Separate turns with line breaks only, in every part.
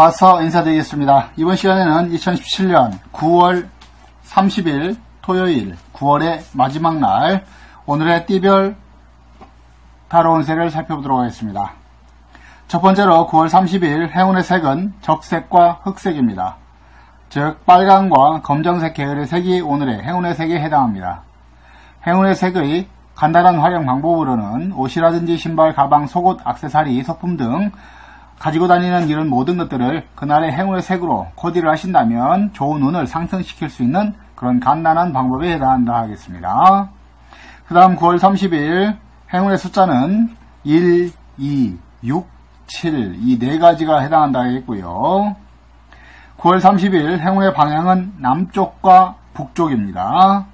마서 인사드리겠습니다. 이번 시간에는 2017년 9월 30일 토요일 9월의 마지막 날 오늘의 띠별 타로 운세를 살펴보도록 하겠습니다. 첫 번째로 9월 30일 행운의 색은 적색과 흑색입니다. 즉 빨강과 검정색 계열의 색이 오늘의 행운의 색에 해당합니다. 행운의 색의 간단한 활용 방법으로는 옷이라든지 신발, 가방, 속옷, 악세사리, 소품 등 가지고 다니는 이런 모든 것들을 그날의 행운의 색으로 코디를 하신다면 좋은 운을 상승시킬 수 있는 그런 간단한 방법에 해당한다 하겠습니다. 그 다음 9월 30일 행운의 숫자는 1, 2, 6, 7 이 네 가지가 해당한다 하겠고요. 9월 30일 행운의 방향은 남쪽과 북쪽입니다.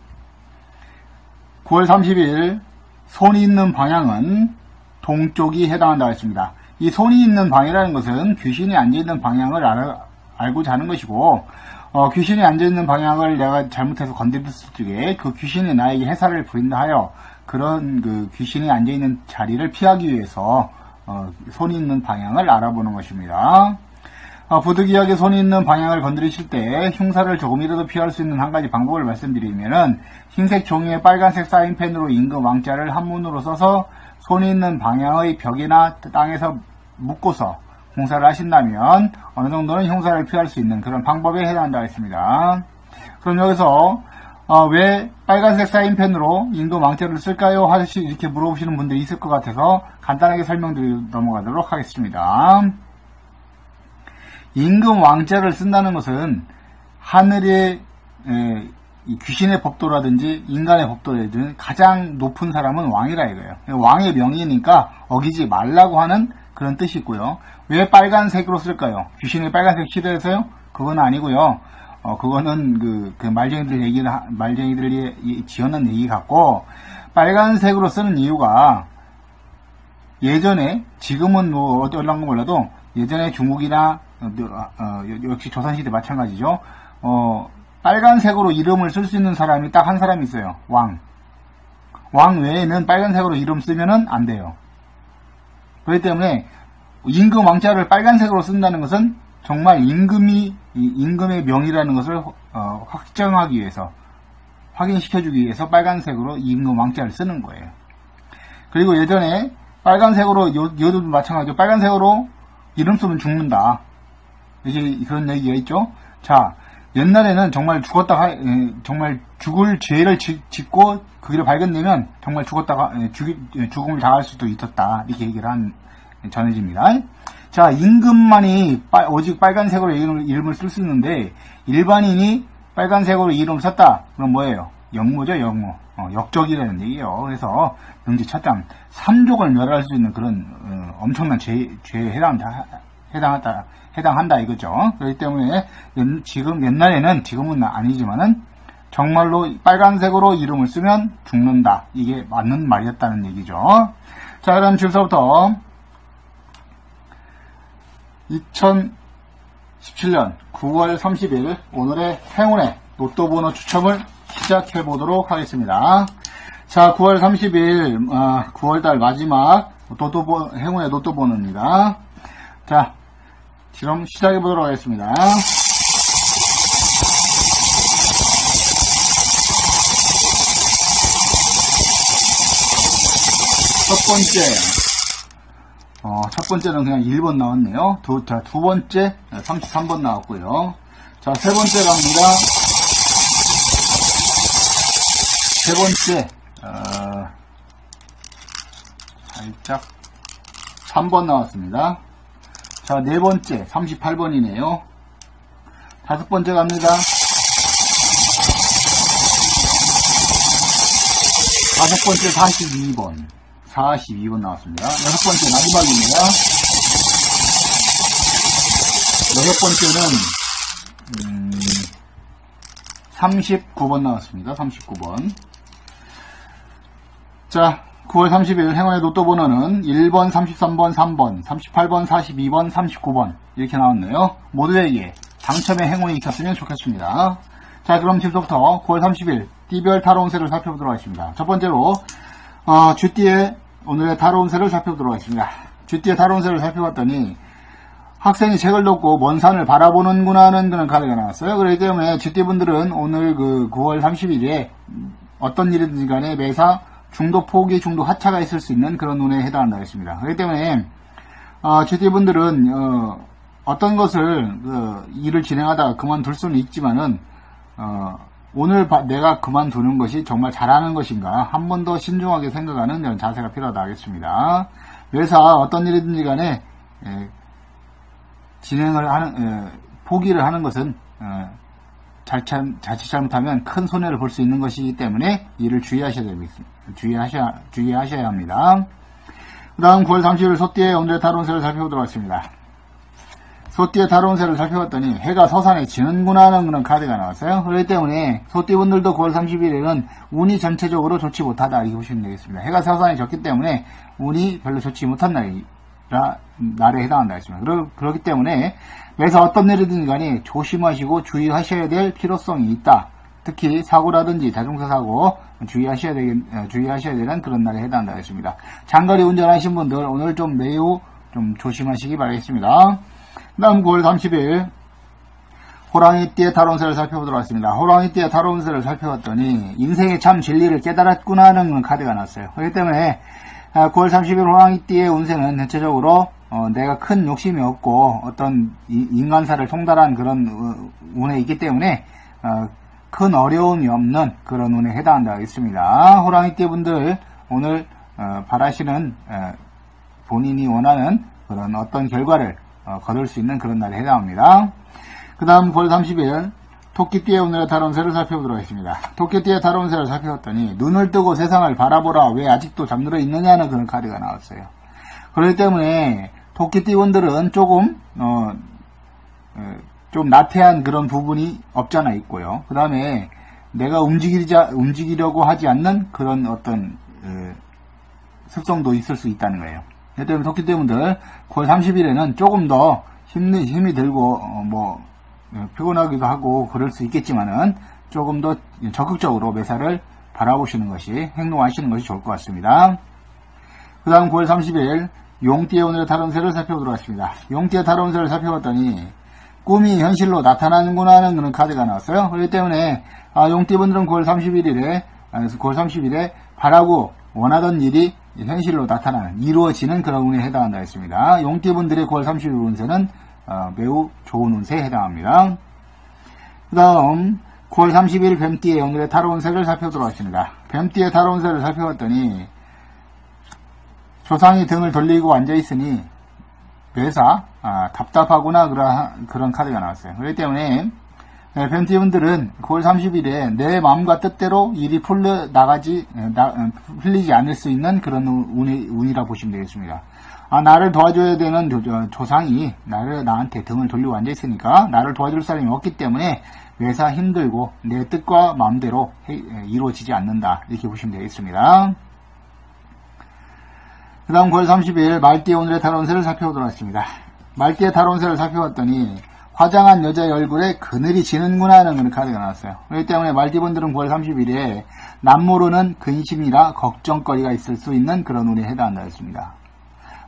9월 30일 손이 있는 방향은 동쪽이 해당한다고 했습니다. 이 손이 있는 방이라는 것은 귀신이 앉아있는 방향을 알아, 알고 자는 것이고 어, 귀신이 앉아있는 방향을 내가 잘못해서 건드렸을 적에 그 귀신이 나에게 해사를 부린다 하여 그런 그 귀신이 앉아있는 자리를 피하기 위해서 어, 손이 있는 방향을 알아보는 것입니다. 어, 부득이하게 손이 있는 방향을 건드리실 때 흉사를 조금이라도 피할 수 있는 한 가지 방법을 말씀드리면은 흰색 종이에 빨간색 사인펜으로 임금 왕자를 한문으로 써서 손이 있는 방향의 벽이나 땅에서 묶고서 공사를 하신다면 어느 정도는 흉사를 피할 수 있는 그런 방법에 해당한다고 했습니다. 그럼 여기서 어, 왜 빨간색 사인펜으로 임금 왕자를 쓸까요? 하시 이렇게 물어보시는 분들이 있을 것 같아서 간단하게 설명드리고 넘어가도록 하겠습니다. 임금 왕자를 쓴다는 것은 하늘의 에, 귀신의 법도라든지 인간의 법도라든지 가장 높은 사람은 왕이라 이거예요. 왕의 명의니까 어기지 말라고 하는 그런 뜻이 있고요. 왜 빨간색으로 쓸까요? 귀신이 빨간색 싫어해서요? 그건 아니고요. 어, 그거는 그, 그 말쟁이들 얘기를, 말쟁이들이 지어낸 얘기 같고, 빨간색으로 쓰는 이유가 예전에, 지금은 뭐 어떨란가 몰라도 예전에 중국이나 어, 어, 역시 조선시대 마찬가지죠. 어, 빨간색으로 이름을 쓸 수 있는 사람이 딱 한 사람이 있어요. 왕. 왕 외에는 빨간색으로 이름 쓰면은 안 돼요. 그렇기 때문에 임금 왕자를 빨간색으로 쓴다는 것은 정말 임금이 임금의 명이라는 것을 어, 확정하기 위해서 확인시켜주기 위해서 빨간색으로 임금 왕자를 쓰는 거예요. 그리고 예전에 빨간색으로 요, 요도 마찬가지로 빨간색으로 이름 쓰면 죽는다. 이제 그런 얘기가 있죠. 자, 옛날에는 정말 죽었다가 예, 정말 죽을 죄를 짓고 그 길을 발견되면 정말 죽었다가 예, 예, 죽음을 당할 수도 있었다 이렇게 얘기를 한 전해집니다. 자 임금만이 빨, 오직 빨간색으로 이름을, 이름을 쓸 수 있는데 일반인이 빨간색으로 이름 을 썼다 그럼 뭐예요? 역모죠 역모 어, 역적이라는 얘기예요. 그래서 명지차장 삼족을 멸할 수 있는 그런 어, 엄청난 죄, 죄에 해당한다 해당한다 해당한다 이거죠. 그렇기 때문에 지금 옛날에는 지금은 아니지만은 정말로 빨간색으로 이름을 쓰면 죽는다. 이게 맞는 말이었다는 얘기죠. 자, 그럼 줄서부터 2017년 9월 30일 오늘의 행운의 로또 번호 추첨을 시작해 보도록 하겠습니다. 자, 9월 30일, 아, 9월달 마지막 로또 행운의 로또 번호입니다. 자, 그럼 시작해 보도록 하겠습니다. 첫 번째, 어, 첫 번째는 그냥 1번 나왔네요. 두, 자, 두 번째, 33번 나왔고요. 자, 세 번째 갑니다. 세 번째, 어, 살짝 3번 나왔습니다. 자, 네 번째, 38번이네요. 다섯 번째 갑니다. 다섯 번째 42번. 42번 나왔습니다. 여섯 번째 마지막입니다. 여섯 번째는, 음, 39번 나왔습니다. 39번. 자, 9월 30일 행운의 로또 번호는 1번, 33번, 3번, 38번, 42번, 39번 이렇게 나왔네요. 모두에게 당첨의 행운이 있었으면 좋겠습니다. 자 그럼 지금부터 9월 30일 띠별 타로 운세를 살펴보도록 하겠습니다. 첫 번째로 어, 쥐띠의 오늘의 타로 운세를 살펴보도록 하겠습니다. 쥐띠의 타로 운세를 살펴봤더니 학생이 책을 놓고 먼 산을 바라보는구나 하는 그런 카드가 나왔어요. 그렇기 때문에 GT분들은 오늘 그 9월 30일에 어떤 일이든지 간에 매사 중도 포기, 중도 하차가 있을 수 있는 그런 운에 해당한다 했습니다. 그렇기 때문에 어, GT분들은 어, 떤 것을 그 일을 진행하다가 그만둘 수는 있지만은 어, 오늘 바, 내가 그만두는 것이 정말 잘하는 것인가 한 번 더 신중하게 생각하는 이런 자세가 필요하다 하겠습니다. 매사 어떤 일이든지 간에 에, 진행을 하는 에, 포기를 하는 것은 어, 자칫, 자칫 잘못하면 큰 손해를 볼 수 있는 것이기 때문에 이를 주의하셔야 되겠습니다. 주의하셔야 주의하셔야 합니다. 그 다음 9월 30일 소띠의 오늘의 타론세를 살펴보도록 하겠습니다. 소띠의 타론세를 살펴봤더니 해가 서산에 지는구나 하는 그런 카드가 나왔어요. 그렇기 때문에 소띠분들도 9월 30일에는 운이 전체적으로 좋지 못하다 이렇게 보시면 되겠습니다. 해가 서산에 졌기 때문에 운이 별로 좋지 못한 날이 라 날에 해당한다 했습니다. 그러, 그렇기 때문에 그래서 어떤 일이든 간에 조심하시고 주의하셔야 될 필요성이 있다. 특히 사고라든지 자동차 사고 주의하셔야 되겠, 어, 주의하셔야 되는 그런 날에 해당한다 했습니다. 장거리 운전하신 분들 오늘 좀 매우 좀 조심하시기 바라겠습니다. 다음 9월 30일 호랑이띠의 타론세를 살펴보도록 하겠습니다. 호랑이띠의 타론세를 살펴봤더니 인생의 참 진리를 깨달았구나 하는 카드가 났어요. 그렇기 때문에 9월 아, 30일 호랑이 띠의 운세는 전체적으로 어, 내가 큰 욕심이 없고 어떤 인간사를 통달한 그런 어, 운에 있기 때문에 어, 큰 어려움이 없는 그런 운에 해당한다 하겠습니다. 호랑이띠 분들 오늘 어, 바라시는 어, 본인이 원하는 그런 어떤 결과를 어, 거둘 수 있는 그런 날에 해당합니다. 그 다음 9월 30일 토끼띠의 오늘의 다론새를 살펴보도록 하겠습니다. 토끼띠의 다론새를 살펴봤더니 눈을 뜨고 세상을 바라보라 왜 아직도 잠들어 있느냐는 그런 카드가 나왔어요. 그렇기 때문에 토끼띠분들은 조금 어, 어, 좀 나태한 그런 부분이 없잖아 있고요. 그 다음에 내가 움직이자 움직이려고 하지 않는 그런 어떤 어, 습성도 있을 수 있다는 거예요. 그렇기 때문에 토끼띠분들 9월 30일에는 조금 더 힘이, 힘이 들고 어, 뭐 어, 피곤하기도 하고 그럴 수 있겠지만은 조금 더 적극적으로 매사를 바라보시는 것이 행동하시는 것이 좋을 것 같습니다. 그 다음 9월 30일 용띠의 오늘의 다운세를 살펴보도록 하겠습니다. 용띠의 다운세를 살펴봤더니 꿈이 현실로 나타나는구나 하는 그런 카드가 나왔어요. 그렇기 때문에 아, 용띠분들은 9월 31일에 9월 30일에 바라고 원하던 일이 현실로 나타나는 이루어지는 그런 운에 해당한다 했습니다. 용띠분들의 9월 30일 운세는 어, 매우 좋은 운세에 해당합니다. 그 다음 9월 30일 뱀띠의 오늘의 타로 운세를 살펴보도록 하겠습니다. 뱀띠의 타로 운세를 살펴봤더니 조상이 등을 돌리고 앉아있으니 매사 아, 답답하구나 그런, 그런 카드가 나왔어요. 그렇기 때문에 네, 벤티분들은 9월 30일에 내 마음과 뜻대로 일이 풀려 나가지 나, 풀리지 않을 수 있는 그런 운이, 운이라 보시면 되겠습니다. 아, 나를 도와줘야 되는 조, 상이 나를 나한테 등을 돌리고 앉아 있으니까 나를 도와줄 사람이 없기 때문에 매사 힘들고 내 뜻과 마음대로 해, 이루어지지 않는다 이렇게 보시면 되겠습니다. 그 다음 9월 30일 말띠의 오늘의 탈원세를 살펴보도록 하겠습니다. 말띠의 탈원세를 살펴봤더니 화장한 여자의 얼굴에 그늘이 지는구나 하는 그런 카드가 나왔어요. 그렇기 때문에 말띠분들은 9월 30일에 남모르는 근심이나 걱정거리가 있을 수 있는 그런 운에 해당한다 했습니다.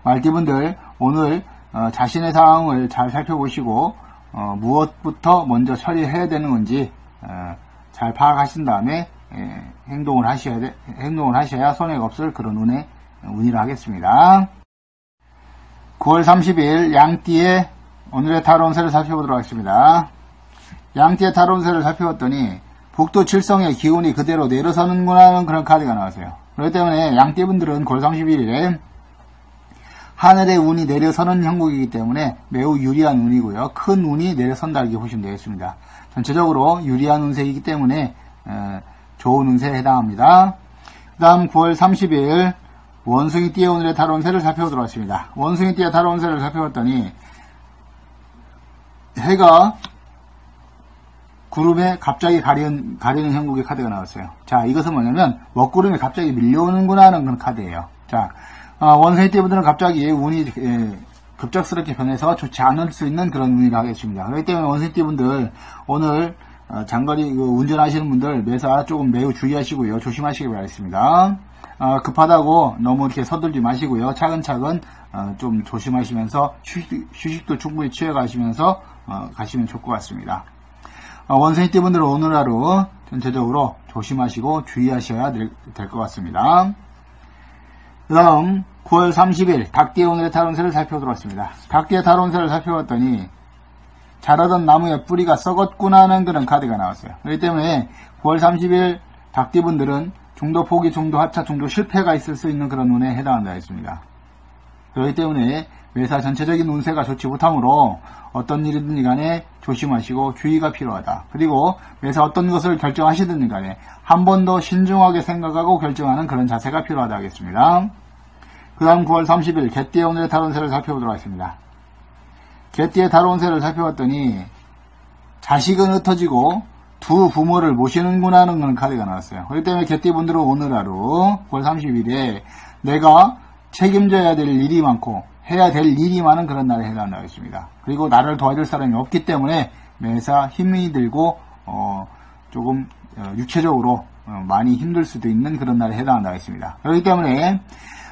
말띠분들 오늘 어, 자신의 상황을 잘 살펴보시고 어, 무엇부터 먼저 처리해야 되는 건지 어, 잘 파악하신 다음에 예, 행동을 하셔야 돼, 행동을 하셔야 손해가 없을 그런 운에 운이라 하겠습니다. 9월 30일 양띠의 오늘의 타론세를 살펴보도록 하겠습니다. 양띠의 타론세를 살펴봤더니 북도 칠성의 기운이 그대로 내려서는구나 하는 그런 카드가 나왔어요. 그렇기 때문에 양띠분들은 9월 31일에 하늘의 운이 내려서는 형국이기 때문에 매우 유리한 운이고요. 큰 운이 내려선다 이렇게 보시면 되겠습니다. 전체적으로 유리한 운세이기 때문에 좋은 운세에 해당합니다. 그 다음 9월 30일 원숭이 띠의 오늘의 달원세를 살펴보도록 하겠습니다. 원숭이 띠의 달원세를 살펴봤더니 해가 구름에 갑자기 가리는, 가리는 형국의 카드가 나왔어요. 자, 이것은 뭐냐면 먹구름이 갑자기 밀려오는구나 하는 그런 카드예요. 자, 어, 원숭이 띠분들은 갑자기 운이 예, 급작스럽게 변해서 좋지 않을 수 있는 그런 운이라 하겠습니다. 그렇기 때문에 원숭이 띠분들 오늘 어, 장거리 운전하시는 분들 매사 조금 매우 주의하시고요. 조심하시기 바라겠습니다. 어, 급하다고 너무 이렇게 서둘지 마시고요. 차근차근 어, 좀 조심하시면서 휴식, 도 충분히 취해 가시면서 어, 가시면 좋을 것 같습니다. 어, 원생이 띠분들은 오늘 하루 전체적으로 조심하시고 주의하셔야 될 것 같습니다. 그 다음 9월 30일 닭띠의 오늘의 탈운세를 살펴보도록 하겠습니다. 닭띠의 탈운세를 살펴봤더니 자라던 나무의 뿌리가 썩었구나 하는 그런 카드가 나왔어요. 그렇기 때문에 9월 30일 닭띠분들은 중도 포기, 중도 하차, 중도 실패가 있을 수 있는 그런 운에 해당한다 했습니다. 그렇기 때문에 매사 전체적인 운세가 좋지 못하므로 어떤 일이든 간에 조심하시고 주의가 필요하다. 그리고 매사 어떤 것을 결정하시든 간에 한 번 더 신중하게 생각하고 결정하는 그런 자세가 필요하다 하겠습니다. 그 다음 9월 30일 개띠의 오늘의 탈운세를 살펴보도록 하겠습니다. 개띠의 탈운세를 살펴봤더니 자식은 흩어지고 두 부모를 모시는구나 하는 그런 카드가 나왔어요. 그렇기 때문에 개띠분들은 오늘 하루 9월 30일에 내가 책임져야 될 일이 많고 해야 될 일이 많은 그런 날에 해당한다고 했습니다. 그리고 나를 도와줄 사람이 없기 때문에 매사 힘이 들고 어, 조금 어, 육체적으로 어, 많이 힘들 수도 있는 그런 날에 해당한다고 했습니다. 그렇기 때문에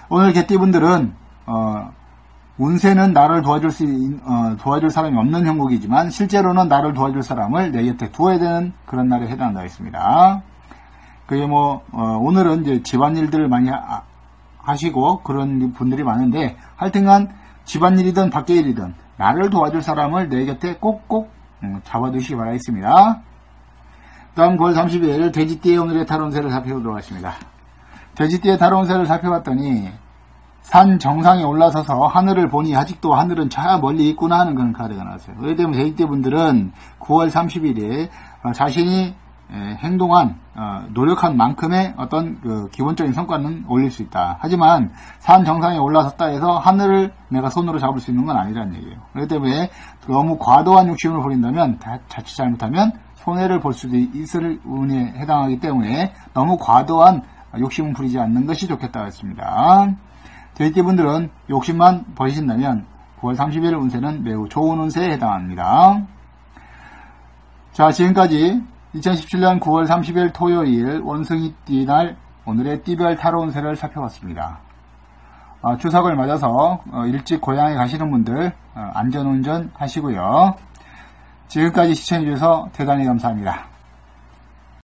오늘 개띠분들은 어, 운세는 나를 도와줄 수 어, 도와줄 사람이 없는 형국이지만 실제로는 나를 도와줄 사람을 내 곁에 두어야 되는 그런 날에 해당한다고 했습니다. 그게 뭐 어, 오늘은 이제 집안일들을 많이 하, 하시고 그런 분들이 많은데 하여튼간 집안일이든 밖의 일이든 나를 도와줄 사람을 내 곁에 꼭꼭 음, 잡아두시기 바라겠습니다. 다음 9월 30일 돼지띠의 오늘의 탈원세를 살펴보도록 하겠습니다. 돼지띠의 탈원세를 살펴봤더니 산 정상에 올라서서 하늘을 보니 아직도 하늘은 저 멀리 있구나 하는 그런 카드가 나왔어요. 그렇기 때문에 돼지띠 분들은 9월 30일에 어, 자신이 행동한 어, 노력한 만큼의 어떤 그 기본적인 성과는 올릴 수 있다. 하지만 산 정상에 올라섰다 해서 하늘을 내가 손으로 잡을 수 있는 건 아니라는 얘기예요. 그렇기 때문에 너무 과도한 욕심을 부린다면 자칫 잘못하면 손해를 볼 수도 있을 운에 해당하기 때문에 너무 과도한 욕심을 부리지 않는 것이 좋겠다고 했습니다. 돼지분들은 욕심만 버리신다면 9월 30일 운세는 매우 좋은 운세에 해당합니다. 자, 지금까지 2017년 9월 30일 토요일 원숭이띠 날 오늘의 띠별 타로 운세를 살펴봤습니다. 어, 추석을 맞아서 어, 일찍 고향에 가시는 분들 어, 안전운전 하시고요. 지금까지 시청해주셔서 대단히 감사합니다.